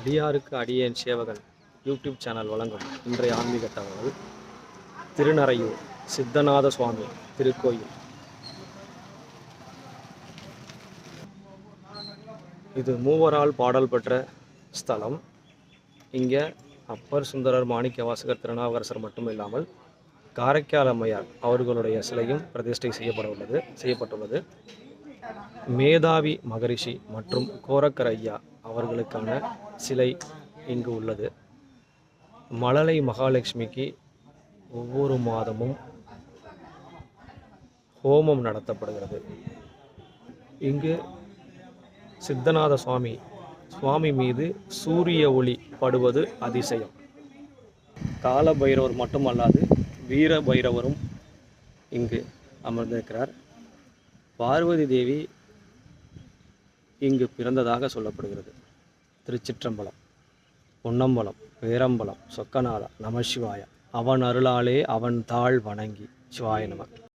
அடியாருக்கு அடியேன் சேவகன் யூடியூப் சேனல் வழங்கும் இன்றைய ஆன்மீக தகவல். திருநறையூர் சித்தநாத சுவாமி திருக்கோயில். இது மூவரால் பாடல் பெற்ற ஸ்தலம். இங்கே அப்பர் சுந்தரர் மாணிக்க வாசகர் திருநாவுக்கரசர் மட்டும் இல்லாமல் காரைக்கால் அம்மையார் அவர்களுடைய சிலையும் பிரதிஷ்டை செய்யப்பட உள்ளது செய்யப்பட்டுள்ளது. மேதாவி மகரிஷி மற்றும் கோரக்கர் ஐயா அவர்களுக்கான சிலை இங்கு உள்ளது. மழலை மகாலட்சுமிக்கு ஒவ்வொரு மாதமும் ஹோமம் நடத்தப்படுகிறது. இங்கு சித்தநாத சுவாமி சுவாமி மீது சூரிய ஒளி படுவது அதிசயம். கால பைரவர் மட்டுமல்லாது வீர பைரவரும் இங்கு அமர்ந்திருக்கிறார். பார்வதி தேவி இங்கு பிறந்ததாக சொல்லப்படுகிறது. திருச்சிற்றம்பலம் பொன்னம்பலம் பேரம்பலம் சொக்கநாதா நமசிவாய அவன் அருளாலே அவன் தாழ் வணங்கி சிவாய நம